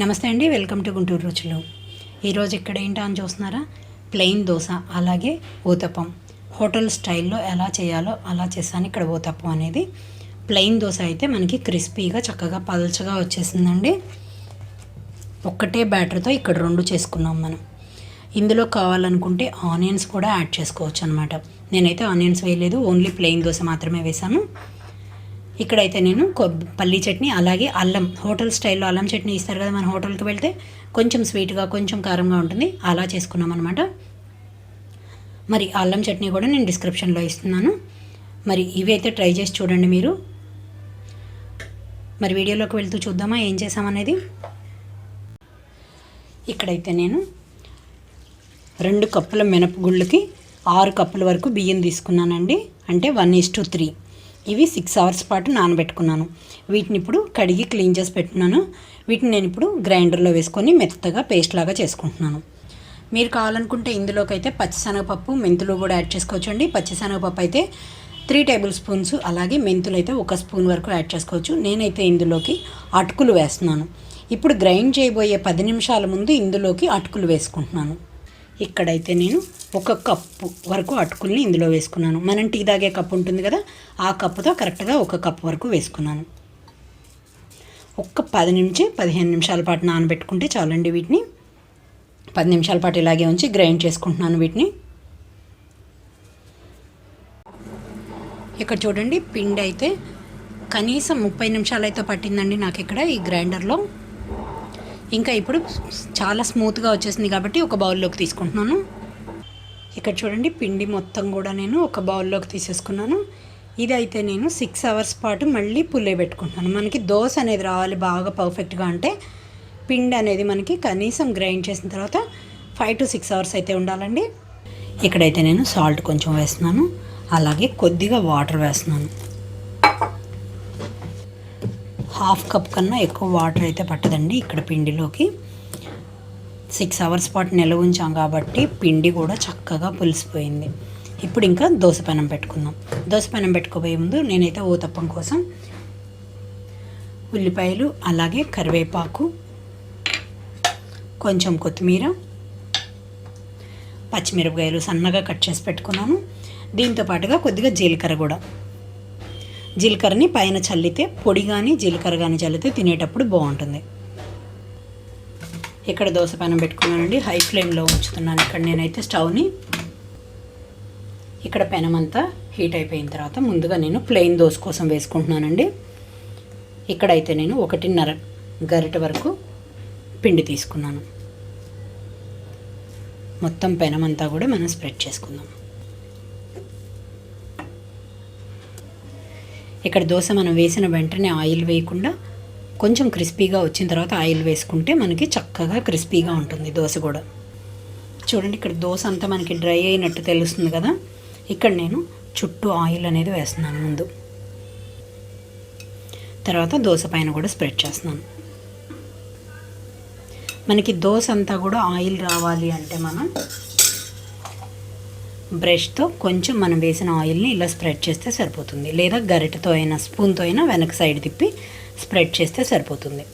నమస్తే అండి welcome to Guntur రుచులు. ఈరోజు ఇక్కడ ఏంటా అని చూస్తున్నారా? ప్లెయిన్ దోశ అలాగే ఊతప్పం. హోటల్ స్టైల్లో ఎలా చేయాలో అలా చేస్తాను ఇక్కడ ఊతప్పం అనేది. ప్లెయిన్ దోశ అయితే మనకి క్రిస్పీగా చక్కగా పల్చగా వచ్చేసిందండి. ఒక్కటే బ్యాటర్తో ఇక్కడ రెండు చేసుకున్నాం మనం. ఇందులో కావాలనుకుంటే ఆనియన్స్ కూడా యాడ్ చేసుకోవచ్చు అనమాట నేనైతే ఆనియన్స్ వేయలేదు ఓన్లీ ప్లెయిన్ దోశ మాత్రమే వేశాను. ఇక్కడైతే నేను పల్లీ చట్నీ అలాగే అల్లం హోటల్ స్టైల్లో అల్లం చట్నీ ఇస్తారు కదా మన హోటల్కి వెళ్తే కొంచెం స్వీట్గా కొంచెం కారంగా ఉంటుంది. అలా చేసుకున్నాం అనమాట మరి అల్లం చట్నీ కూడా నేను డిస్క్రిప్షన్లో ఇస్తున్నాను. మరి ఇవి అయితే ట్రై చేసి చూడండి మీరు. మరి వీడియోలోకి వెళ్తూ చూద్దామా ఏం చేసామనేది? ఇక్కడైతే నేను రెండు కప్పుల మినపగుళ్ళకి ఆరు కప్పుల వరకు బియ్యం తీసుకున్నానండి. అంటే వన్ ఈస్ టు త్రీ. ఇవి సిక్స్ అవర్స్ పాటు నానబెట్టుకున్నాను. వీటిని ఇప్పుడు కడిగి క్లీన్ చేసి పెట్టుకున్నాను వీటిని నేను ఇప్పుడు గ్రైండర్లో వేసుకొని మెత్తగా పేస్ట్ లాగా చేసుకుంటున్నాను. మీరు కావాలనుకుంటే ఇందులోకి అయితే పచ్చిశనగపప్పు మెంతులు కూడా యాడ్ చేసుకోవచ్చు అండి పచ్చిశనగపప్పు అయితే త్రీ టేబుల్ స్పూన్స్ అలాగే మెంతులు అయితే ఒక స్పూన్ వరకు యాడ్ చేసుకోవచ్చు. నేనైతే ఇందులోకి అటుకులు వేస్తున్నాను. ఇప్పుడు గ్రైండ్ చేయబోయే పది నిమిషాల ముందు ఇందులోకి అటుకులు వేసుకుంటున్నాను. ఇక్కడైతే నేను ఒక కప్పు వరకు అటుకుల్ని ఇందులో వేసుకున్నాను. మనం టీ తాగే కప్పు ఉంటుంది కదా ఆ కప్పుతో కరెక్ట్గా ఒక కప్పు వరకు వేసుకున్నాను. ఒక్క పది నుంచి పదిహేను నిమిషాల పాటు నానబెట్టుకుంటే చాలండి వీటిని. పది నిమిషాల పాటు ఇలాగే ఉంచి గ్రైండ్ చేసుకుంటున్నాను వీటిని. ఇక్కడ చూడండి పిండి అయితే కనీసం ముప్పై నిమిషాలు అయితే పట్టిందండి నాకు ఇక్కడ ఈ గ్రైండర్లో. ఇంకా ఇప్పుడు చాలా స్మూత్గా వచ్చేసింది కాబట్టి ఒక బౌల్లోకి తీసుకుంటున్నాను. ఇక్కడ చూడండి పిండి మొత్తం కూడా నేను ఒక బౌల్లోకి తీసేసుకున్నాను. ఇది అయితే నేను సిక్స్ అవర్స్ పాటు మళ్ళీ పుల్లే పెట్టుకుంటున్నాను. మనకి దోశ అనేది రావాలి బాగా పర్ఫెక్ట్గా అంటే పిండి అనేది మనకి కనీసం గ్రైండ్ చేసిన తర్వాత ఫైవ్ టు సిక్స్ అవర్స్ అయితే ఉండాలండి. ఇక్కడైతే నేను సాల్ట్ కొంచెం వేస్తున్నాను. అలాగే కొద్దిగా వాటర్ వేస్తున్నాను. హాఫ్ కప్ కన్నా ఎక్కువ వాటర్ అయితే పట్టదండి ఇక్కడ పిండిలోకి. సిక్స్ అవర్స్ పాటు నిల్వ ఉంచాం కాబట్టి పిండి కూడా చక్కగా పులిసిపోయింది. ఇప్పుడు ఇంకా దోశ పెనం పెట్టుకుందాం. దోశ పెనం పెట్టుకోబోయే ముందు నేనైతే ఊతప్పం కోసం ఉల్లిపాయలు అలాగే కరివేపాకు కొంచెం కొత్తిమీర పచ్చిమిరపకాయలు సన్నగా కట్ చేసి పెట్టుకున్నాను. దీంతో పాటుగా కొద్దిగా జీలకర్ర కూడా. జీలకర్రని పైన చల్లితే పొడి కానీ జీలకర్ర కానీ చల్లితే తినేటప్పుడు బాగుంటుంది. ఇక్కడ దోశ పెనం పెట్టుకున్నానండి. హై ఫ్లేమ్లో ఉంచుతున్నాను. ఇక్కడ నేనైతే స్టవ్ని ఇక్కడ పెనం అంతా హీట్ అయిపోయిన తర్వాత ముందుగా నేను ప్లెయిన్ దోశ కోసం వేసుకుంటున్నానండి. ఇక్కడైతే నేను ఒకటిన్నర గరిట వరకు పిండి తీసుకున్నాను. మొత్తం పెనం అంతా కూడా మనం స్ప్రెడ్ చేసుకుందాం. ఇక్కడ దోశ మనం వేసిన వెంటనే ఆయిల్ వేయకుండా కొంచెం క్రిస్పీగా వచ్చిన తర్వాత ఆయిల్ వేసుకుంటే మనకి చక్కగా క్రిస్పీగా ఉంటుంది దోశ కూడా. చూడండి ఇక్కడ దోశ అంతా మనకి డ్రై అయినట్టు తెలుస్తుంది కదా. ఇక్కడ నేను చుట్టూ ఆయిల్ అనేది వేస్తున్నాను ముందు. తర్వాత దోశ పైన కూడా స్ప్రెడ్ చేస్తున్నాను. మనకి దోశ అంతా కూడా ఆయిల్ రావాలి అంటే మనం బ్రష్తో కొంచెం మనం వేసిన ఆయిల్ని ఇలా స్ప్రెడ్ చేస్తే సరిపోతుంది. లేదా గరిటతో అయినా స్పూన్తో అయినా వెనక సైడ్ తిప్పి స్ప్రెడ్ చేస్తే సరిపోతుంది.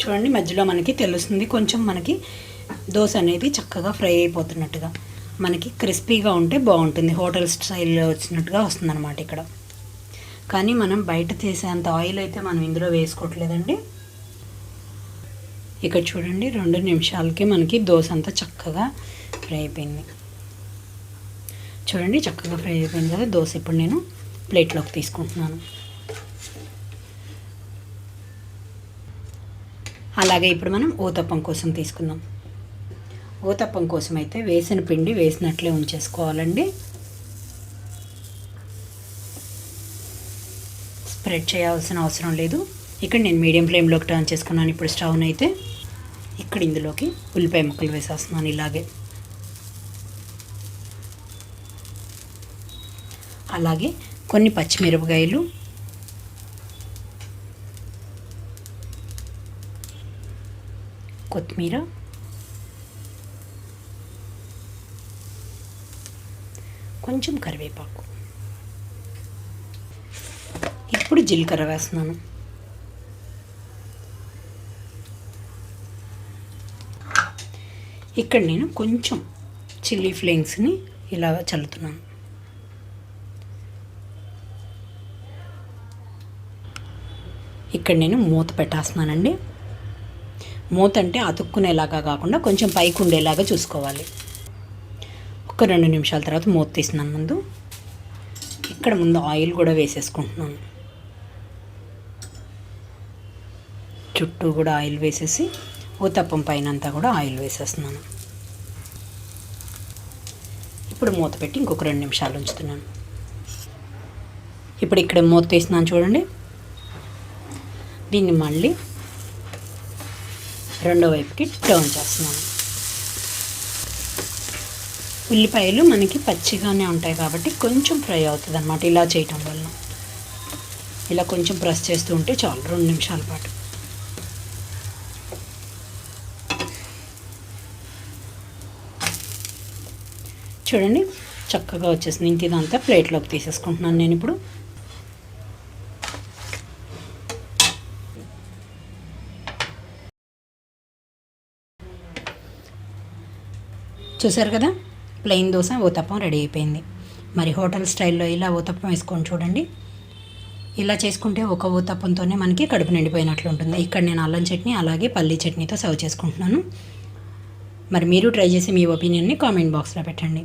చూడండి మధ్యలో మనకి తెలుస్తుంది కొంచెం మనకి దోశ అనేది చక్కగా ఫ్రై అయిపోతున్నట్టుగా. మనకి క్రిస్పీగా ఉంటే బాగుంటుంది. హోటల్ స్టైల్లో వచ్చినట్టుగా వస్తుందన్నమాట ఇక్కడ. కానీ మనం బయట చేసేంత ఆయిల్ అయితే మనం ఇందులో వేసుకోవట్లేదండి. ఇక్కడ చూడండి రెండు నిమిషాలకి మనకి దోశ అంతా చక్కగా ఫ్రై అయిపోయింది. చూడండి చక్కగా ఫ్రై అయిపోయింది కదా దోశ ఇప్పుడు నేను ప్లేట్లోకి తీసుకుంటున్నాను. అలాగే ఇప్పుడు మనం ఊతప్పం కోసం తీసుకుందాం. ఊతప్పం కోసం అయితే వేసిన పిండి వేసినట్లే ఉంచేసుకోవాలండి. స్ప్రెడ్ చేయాల్సిన అవసరం లేదు. ఇక్కడ నేను మీడియం ఫ్లేమ్లోకి టర్న్ చేసుకున్నాను. ఇప్పుడు స్టవ్ని అయితే ఇక్కడ ఇందులోకి ఉల్లిపాయ ముక్కలు వేసేస్తున్నాను ఇలాగే. అలాగే కొన్ని పచ్చిమిరపకాయలు. కొత్తిమీర. కొంచెం కరివేపాకు. ఇప్పుడు జీలకర్ర వేస్తున్నాను. ఇక్కడ నేను కొంచెం చిల్లీ ఫ్లేక్స్ని ఇలా చల్లుతున్నాను. ఇక్కడ నేను మూత పెట్టేస్తున్నానండి. మూత అంటే అతుక్కునేలాగా కాకుండా కొంచెం పైకి ఉండేలాగా చూసుకోవాలి. ఒక రెండు నిమిషాల తర్వాత మూత తీసినాను ముందు. ఇక్కడ ముందు ఆయిల్ కూడా వేసేసుకుంటున్నాను. చుట్టూ కూడా ఆయిల్ వేసేసి ఊతప్పం పైన అంతా కూడా ఆయిల్ వేసేస్తున్నాను. ఇప్పుడు మూత పెట్టి ఇంకొక రెండు నిమిషాలు ఉంచుతున్నాను. ఇప్పుడు ఇక్కడ మూత తీస్తున్నాను చూడండి. దీన్ని మళ్ళీ రెండో వైపుకి టర్న్ చేస్తున్నాను. ఉల్లిపాయలు మనకి పచ్చిగానే ఉంటాయి కాబట్టి కొంచెం ఫ్రై అవుతుంది అనమాట ఇలా చేయటం వల్ల ఇలా కొంచెం ప్రెస్ చేస్తూ ఉంటే చాలు రెండు నిమిషాల పాటు. చూడండి. చక్కగా వచ్చేసింది. ఇంక ఇదంతా ప్లేట్లోకి తీసేసుకుంటున్నాను నేను ఇప్పుడు. చూసారు కదా? ప్లెయిన్ దోశ ఊతప్పం రెడీ అయిపోయింది. మరి హోటల్ స్టైల్లో ఇలా ఊతప్పం వేసుకొని చూడండి. ఇలా చేసుకుంటే ఒక ఊతప్పంతోనే మనకి కడుపు నిండిపోయినట్లు ఉంటుంది. ఇక్కడ నేను అల్లం చట్నీ అలాగే పల్లీ చట్నీతో సర్వ్ చేసుకుంటున్నాను. మరి మీరు ట్రై చేసి మీ ఒపీనియన్ని కామెంట్ బాక్స్లో పెట్టండి.